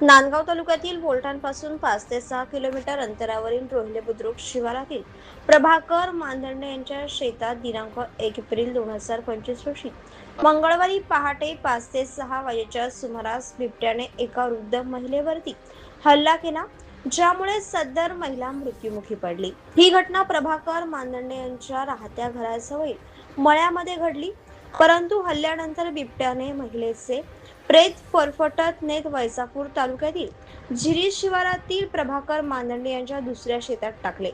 नांदगाव तालुक्यातील बोलठाणपासून पाच ते सहा किलोमीटर अंतरावरील रोहिले बुद्रुक शिवारातील प्रभाकर मांदंडे यांच्या शेतात दिनांक एक एप्रिल दोन हजार पंचवीस रोजी मंगळवारी पहाटे पाच ते सहा वाजेच्या सुमारास बिबट्याने एका वृद्ध महिलेवरती हल्ला केला ज्यामुळे सदर महिला मृत्युमुखी पडली. ही घटना प्रभाकर मांदंडे यांच्या राहत्या घराजवळ मळ्यामध्ये घडली. परंतु हल्ल्यानंतर बिबट्याने महिलेचे प्रेत फरफटत नेत वैजापूर तालुक्यातील झिरी शिवारातील प्रभाकर मांदंडे यांच्या दुसऱ्या शेतात टाकले.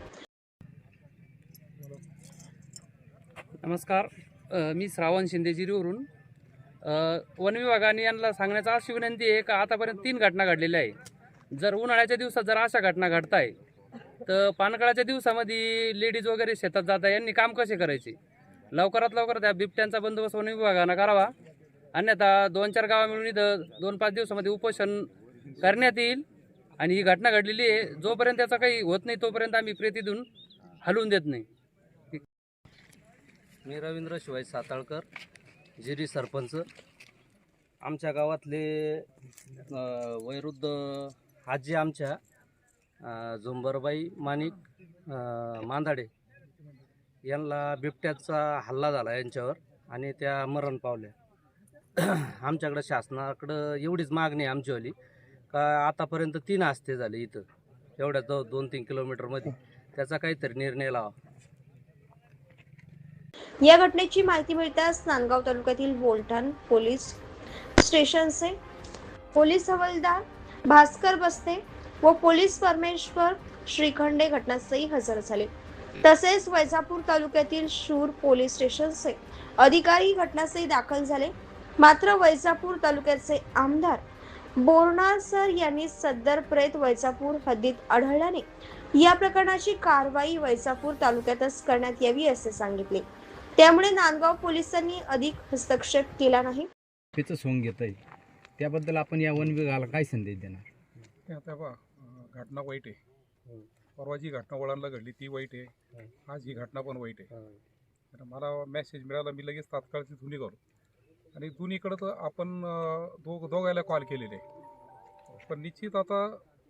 नमस्कार. अ, मी श्रावण शिंदेजिरीवरून अ, वन विभागाने यांना सांगण्याचा अशी विनंती आहे का आतापर्यंत तीन घटना घडलेल्या आहे जर उन्हाळ्याच्या दिवसात जर अशा घटना घडताय तर पानकाळाच्या दिवसामध्ये लेडीज वगैरे शेतात जात आहे यांनी काम कसे करायचे? लवकरात लवकर त्या बिबट्यांचा बंदोबस्त वन विभागानं करावा. अन्यथा दोन चार गावा मिळून इथं दोन पाच दिवसामध्ये उपोषण करण्यात येईल. आणि ही घटना घडलेली आहे. जोपर्यंत त्याचा काही होत नाही तोपर्यंत आम्ही प्रेतीतून हलवून देत नाही. मी रवींद्र शिवाय साताळकर जिरी सरपंच. आमच्या गावातले वैरुद्ध आजी आमच्या झुंबरबाई माणिक मांधाडे. मांदाडे यांना बिबट्याचा हल्ला झाला यांच्यावर आणि त्या मरण पावल्या. आमच्याकडं शासनाकडं एवढीच मागणी आहे आमचीवाली. का आतापर्यंत तीन हस्ते झाले इथं. एवढ्या दो दोन तीन किलोमीटरमध्ये त्याचा काहीतरी निर्णय लावा. या घटनेची माहिती मिळताच नांदगाव तालुक्यातील बोलठाण पोलीस स्टेशनचे पोलीस हवालदार भास्कर बस्ते व पोलीस परमेश्वर श्रीखंडे घटनास्थळी हजर झाले. तसेच वैजापूर तालुक्यातील शूर पोलीस स्टेशनचे अधिकारी घटनास्थळी दाखल झाले. मात्र वैजापूर तालुक्याचे आमदार बोरणार सर यांनी सदर प्रेत वैजापूर हद्दीत आढळल्याने या प्रकरणाची कारवाई वैजापूर तालुक्यातच करण्यात यावी असे सांगितले. त्यामुळे नांदगाव पोलिसांनी अधिक हस्तक्षेप केला नाही. त्याचं सोंग घेत आहे त्याबद्दल आपण या वन विभागाला काय संदेश देणार? ते आता बा घटना वाईट आहे. परवा जी घटना वळणला घडली ती वाईट आहे. आज ही घटना पण वाईट आहे. तर मला मेसेज मिळाला मी लगेच तात्काळ तिथून निघालो आणि दोन्हीकडं तर आपण दोघ दोघायला कॉल केलेले. पण निश्चित आता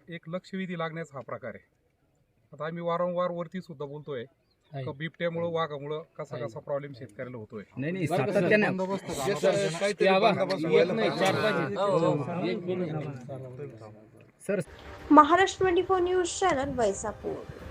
एक लक्षवेधी लागण्याचा हा प्रकार आहे. आता आम्ही वारंवार वरती सुद्धा बोलतोय. बिबट्यामुळं वाघामुळं कसा कसा प्रॉब्लेम शेतकऱ्याला होतोय. नाही नाही सातत्यानं sir Maharashtra twenty four news channel वैसापूर